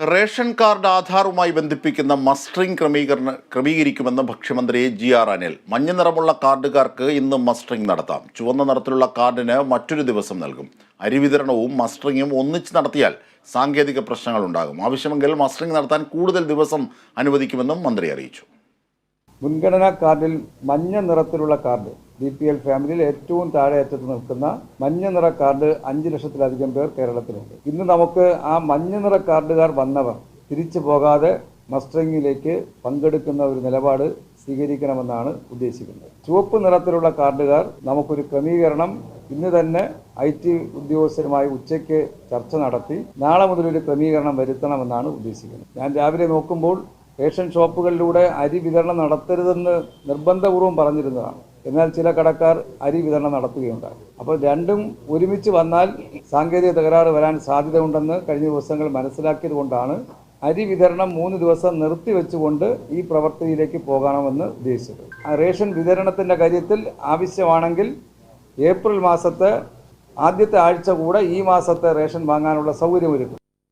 Ration card ആധാറുമായി ബന്ധിപ്പിക്കുന്ന mustering ക്രമീകരണ ക്രമീകരിക്കുമെന്ന് ഭക്ഷ്യമന്ത്രി ജി ആർ അനിൽ. മഞ്ഞ നിറമുള്ള കാർഡുകാർക്ക് ഇന്ന് മസ്റ്ററിംഗ് നടത്താം. ചുവന്ന നിറത്തിലുള്ള കാർഡിന് മറ്റൊരു ദിവസം നൽകും. അരി വിതരണവും മസ്റ്ററിങ്ങും ഒന്നിച്ച് നടത്തിയാൽ സാങ്കേതിക പ്രശ്നങ്ങൾ ഉണ്ടാകും. ആവശ്യമെങ്കിൽ മസ്റ്ററിംഗ് നടത്താൻ കൂടുതൽ ദിവസം അനുവദിക്കുമെന്നും മന്ത്രി അറിയിച്ചു. മുൻഗണനാ കാർഡിൽ മഞ്ഞ നിറത്തിലുള്ള കാർഡ് ബി പി എൽ ഫാമിലിയിൽ ഏറ്റവും താഴെ അറ്റത്ത് നിൽക്കുന്ന മഞ്ഞ നിറ കാർഡ് അഞ്ച് ലക്ഷത്തിലധികം പേർ കേരളത്തിലുണ്ട്. ഇന്ന് നമുക്ക് ആ മഞ്ഞ നിറ കാർഡുകാർ വന്നവർ തിരിച്ചു പോകാതെ മസ്റ്ററിങ്ങിലേക്ക് പങ്കെടുക്കുന്ന ഒരു നിലപാട് സ്വീകരിക്കണമെന്നാണ് ഉദ്ദേശിക്കുന്നത്. ചുവപ്പ് നിറത്തിലുള്ള കാർഡുകാർ നമുക്കൊരു ക്രമീകരണം ഇന്ന് തന്നെ ഐ ടി ഉദ്യോഗസ്ഥരുമായി ഉച്ചയ്ക്ക് ചർച്ച നടത്തി നാളെ മുതൽ ഒരു ക്രമീകരണം വരുത്തണമെന്നാണ് ഉദ്ദേശിക്കുന്നത്. ഞാൻ രാവിലെ നോക്കുമ്പോൾ റേഷൻ ഷോപ്പുകളിലൂടെ അരി വിതരണം നടത്തരുതെന്ന് നിർബന്ധപൂർവം പറഞ്ഞിരുന്നതാണ്. എന്നാൽ ചില കടക്കാർ അരി വിതരണം നടത്തുകയുണ്ടായി. അപ്പോൾ രണ്ടും ഒരുമിച്ച് വന്നാൽ സാങ്കേതിക തകരാറ് വരാൻ സാധ്യതയുണ്ടെന്ന് കഴിഞ്ഞ ദിവസങ്ങൾ മനസ്സിലാക്കിയത് കൊണ്ടാണ് അരി വിതരണം മൂന്ന് ദിവസം നിർത്തിവെച്ചുകൊണ്ട് ഈ പ്രവൃത്തിയിലേക്ക് പോകണമെന്ന് ഉദ്ദേശിച്ചത്. റേഷൻ വിതരണത്തിന്റെ കാര്യത്തിൽ ആവശ്യമാണെങ്കിൽ ഏപ്രിൽ മാസത്തെ ആദ്യത്തെ ആഴ്ച കൂടെ ഈ മാസത്തെ റേഷൻ വാങ്ങാനുള്ള സൗകര്യമൊരുക്കും